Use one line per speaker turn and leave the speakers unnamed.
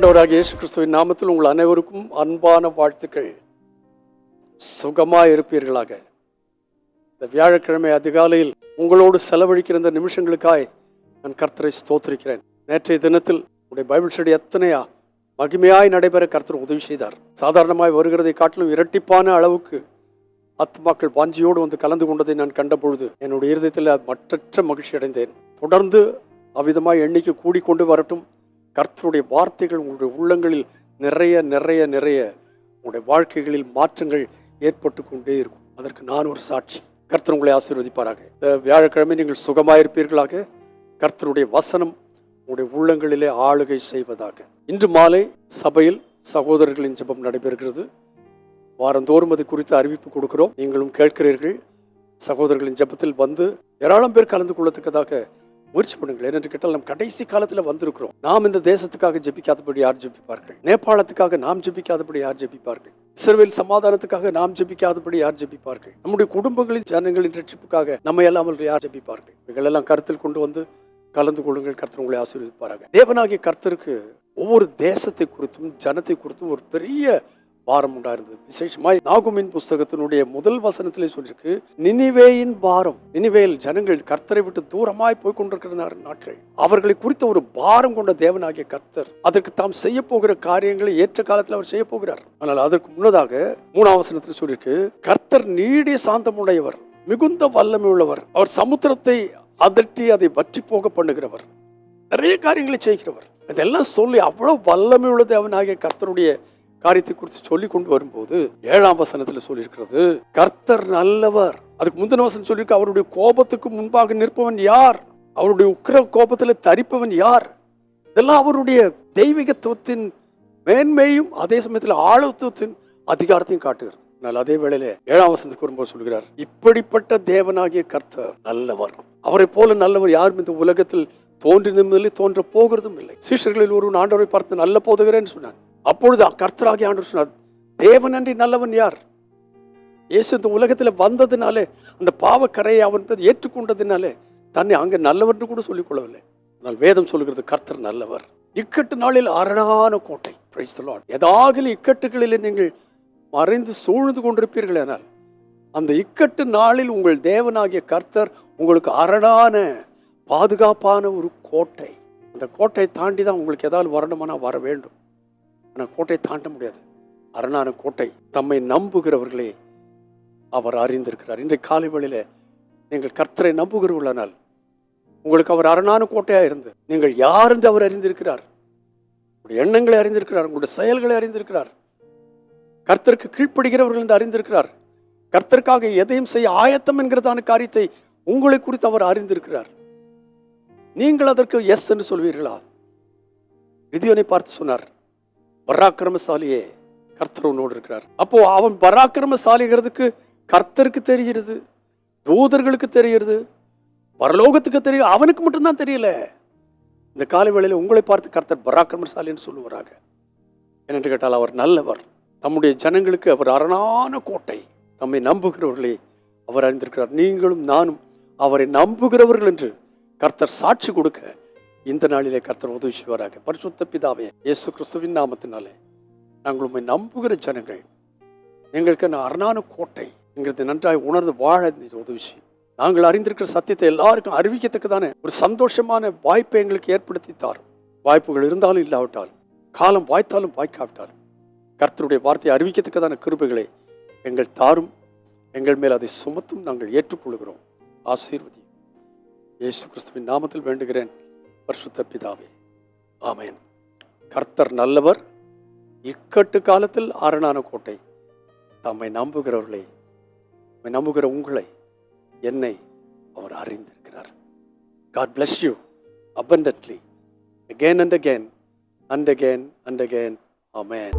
ஆண்டவராக இயேசு கிறிஸ்துவின் நாமத்தில் உங்கள் அனைவருக்கும் அன்பான வாழ்த்துக்கள். சுகமாக இருப்பீர்களாக. இந்த வியாழக்கிழமை அதிகாலையில் உங்களோடு செலவழிக்கிற இந்த நிமிஷங்களுக்காய் நான் கர்த்தரை ஸ்தோத்திருக்கிறேன். நேற்றைய தினத்தில் உடைய பைபிள் ஸ்டடி எத்தனையா மகிமையாய் நடைபெற கர்த்தர் உதவி செய்தார். சாதாரணமாய் வருகிறதை காட்டிலும் இரட்டிப்பான அளவுக்கு ஆத்மாக்கள் வாஞ்சியோடு வந்து கலந்து கொண்டதை நான் கண்டபொழுது என்னுடைய இருதயத்தில் மற்றற்ற மகிழ்ச்சி அடைந்தேன். தொடர்ந்து அவ்விதமாய் எண்ணிக்கை கூடிக்கொண்டு வரட்டும். கர்த்தருடைய வார்த்தைகள் உங்களுடைய உள்ளங்களில் நிறைய நிறைய நிறைய உங்களுடைய வாழ்க்கைகளில் மாற்றங்கள் ஏற்பட்டு கொண்டே இருக்கும். அதற்கு நான் ஒரு சாட்சி. கர்த்தர் உங்களை ஆசீர்வதிப்பாராக. இந்த வியாழக்கிழமை நீங்கள் சுகமாயிருப்பீர்களாக. கர்த்தருடைய வசனம் உங்களுடைய உள்ளங்களிலே ஆளுகை செய்வதாக. இன்று மாலை சபையில் சகோதரர்களின் ஜெபம் நடைபெறுகிறது. வாரந்தோறும் அது குறித்து அறிவிப்பு கொடுக்கிறோம். நீங்களும் கேட்கிறீர்கள். சகோதரர்களின் ஜெபத்தில் வந்து ஏராளம் பேர் கலந்து கொள்ளத்தக்கதாக முயற்சி பண்ணுங்கள். ஏனென்று கேட்டால் நம் கடைசி காலத்தில் வந்திருக்கிறோம். நாம் இந்த தேசத்துக்காக ஜெபிக்காதபடி யார் ஜெபிப்பார்கள்? நேபாளத்துக்காக நாம் ஜெபிக்காதபடி யார் ஜெபிப்பார்கள்? இஸ்ரவேல் சமாதானத்துக்காக நாம் ஜெபிக்காதபடி யார் ஜெபிப்பார்கள்? நம்முடைய குடும்பங்களின் ஜனங்களின் ரட்சிப்புக்காக நம்ம அல்லாமல் யார் ஜெபிப்பார்கள்? இவைகளெல்லாம் கருத்தில் கொண்டு வந்து கலந்து கொள்ளுங்கள். கர்த்தர் உங்களை ஆசீர்வதிப்பார்கள் தேவனாகிய கர்த்தருக்கு ஒவ்வொரு தேசத்தை குறித்தும் ஜனத்தை குறித்தும் ஒரு பெரிய பாரம் உண்டாயிருந்தது. விசேஷமாய் நாகுமின் புஸ்தகத்தினுடைய முதல் வசனத்திலே சொல்லியிருக்கு நினிவேயின் பாரம் நினிவேல் ஜனங்கள் கர்த்தரை விட்டு தூரமாய் போய் கொண்டிருக்கிற நாட்கள். அவர்களை குறித்த ஒரு பாரம் கொண்ட தேவனாகிய கர்த்தர் அதற்கு தாம் செய்ய போகிற காரியங்களை ஏற்ற காலத்தில் அவர் செய்ய போகிறார். ஆனால் அதற்கு முன்னதாக மூணாம் வசனத்தில் சொல்லியிருக்கு கர்த்தர் நீடிய சாந்தமுடையவர் மிகுந்த வல்லமை உள்ளவர் அவர் சமுத்திரத்தை அதட்டி அதை வற்றி போக பண்ணுகிறவர். நிறைய காரியங்களை செய்கிறவர். இதெல்லாம் சொல்லி அவ்வளவு வல்லமை உள்ள தேவனாகிய கர்த்தருடைய காரியத்தை குறித்து சொல்லி கொண்டு வரும்போது ஏழாம் வசனத்தில் சொல்லியிருக்கிறது கர்த்தர் நல்லவர். அதுக்கு முந்தின வசனம் சொல்லியிருக்கு அவருடைய கோபத்துக்கு முன்பாக நிற்பவன் யார்? அவருடைய உக்கிர கோபத்தில் தரிப்பவன் யார்? இதெல்லாம் அவருடைய தெய்வீகத்துவத்தின் மேன்மையும் அதே சமயத்தில் ஆழத்துவத்தின் அதிகாரத்தையும் காட்டுகிறது. ஆனால் அதே வேளையில ஏழாம் வசனத்துக்கு வரும்போது சொல்கிறார் இப்படிப்பட்ட தேவனாகிய கர்த்தர் நல்லவர். அவரை போல நல்லவர் யாரும் இந்த உலகத்தில் தோன்றினதும் இல்லை தோன்ற போகிறதும் இல்லை. சீஷர்களில் ஒருவன் ஆண்டவரை பார்த்து நல்ல போதுகிறேன்னு சொன்னான். அப்பொழுது கர்த்தராகி ஆண்டு சொன்னார் தேவனன்றி நல்லவன் யார்? இயேசு இந்த உலகத்தில் வந்ததுனாலே அந்த பாவக்கரையை அவன் ஏற்றுக்கொண்டதுனாலே தன்னை அங்கே நல்லவர்னு கூட சொல்லிக் கொள்ளவில்லை. ஆனால் வேதம் சொல்கிறது கர்த்தர் நல்லவர். இக்கட்டு நாளில் அரணான கோட்டை பிரைஸ் the இக்கட்டுகளில் நீங்கள் மறைந்து சூழ்ந்து கொண்டிருப்பீர்கள் ஆனால் அந்த இக்கட்டு நாளில் உங்கள் தேவனாகிய கர்த்தர் உங்களுக்கு அரணான பாதுகாப்பான ஒரு கோட்டை. அந்த கோட்டையை தாண்டி தான் உங்களுக்கு ஏதாவது வரணுமானா வர வேண்டும். ஆனால் கோட்டை தாண்ட முடியாது. அரணான கோட்டை தம்மை நம்புகிறவர்களே அவர் அறிந்திருக்கிறார். இன்றைய காலை வேளையில நீங்கள் கர்த்தரை நம்புகிறவர்களானால் உங்களுக்கு அவர் அரணான கோட்டையாக இருந்து நீங்கள் யார் என்று அவர் அறிந்திருக்கிறார். உங்களுடைய எண்ணங்களை அறிந்திருக்கிறார். உங்களுடைய செயல்களை அறிந்திருக்கிறார். கர்த்தருக்கு கீழ்ப்படுகிறவர்கள் என்று அறிந்திருக்கிறார். கர்த்தருக்காக எதையும் செய்ய ஆயத்தம் என்கிறதான காரியத்தை உங்களை குறித்து அவர் அறிந்திருக்கிறார். நீங்கள் அதற்கு எஸ் என்று சொல்வீர்களா? விதியோனை பார்த்து சொன்னார் பராக்கிரமசாலியே கர்த்தர் உன்னோடு இருக்கிறார். அப்போ அவன் பராக்கிரமசாலிங்கிறதுக்கு கர்த்தருக்கு தெரிகிறது தூதர்களுக்கு தெரிகிறது பரலோகத்துக்கு தெரியும் அவனுக்கு மட்டும்தான் தெரியல. இந்த காலை வேளையில் உங்களை பார்த்து கர்த்தர் பராக்கிரமசாலின்னு சொல்லுவாராக. என்னென்று கேட்டால் அவர் நல்லவர். தம்முடைய ஜனங்களுக்கு அவர் அரணான கோட்டை தம்மை நம்புகிறவர்களே அவர் அறிந்திருக்கிறார். நீங்களும் நானும் அவரை நம்புகிறவர்கள் என்று கர்த்தர் சாட்சி கொடுக்க இந்த நாளிலே கர்த்தர் உதவி செய்வாராக பரிசுத்த பிதாவே இயேசு கிறிஸ்துவின் நாமத்தினாலே நாங்கள் உண்மை நம்புகிற ஜனங்கள். எங்களுக்கு நான் அரணான கோட்டை எங்களுக்கு நன்றாய் உணர்ந்து வாழ உதவி செய்யும். நாங்கள் அறிந்திருக்கிற சத்தியத்தை எல்லாருக்கும் அறிவிக்கத்தக்கதான ஒரு சந்தோஷமான வாய்ப்பை எங்களுக்கு ஏற்படுத்தி தாரும் வாய்ப்புகள் இருந்தாலும் இல்லாவிட்டாலும் காலம் வாய்த்தாலும் வாய்க்காவிட்டாலும் கர்த்தருடைய வார்த்தையை அறிவிக்கத்தக்கதான கிருபைகளை எங்கள் தாரும் எங்கள் மேல் அதை சுமத்தும் நாங்கள் ஏற்றுக்கொள்கிறோம். ஆசீர்வதி இயேசு கிறிஸ்துவின் நாமத்தில் வேண்டுகிறேன். பரிசுத்த பிதாவே ஆமேன். கர்த்தர் நல்லவர் இக்கட்டு காலத்தில் அரணான கோட்டை. தம்மை நம்புகிறவர்களை தம்மை நம்புகிற உங்களை என்னை அவர் அறிந்திருக்கிறார். God bless you abundantly again and again and again and again amen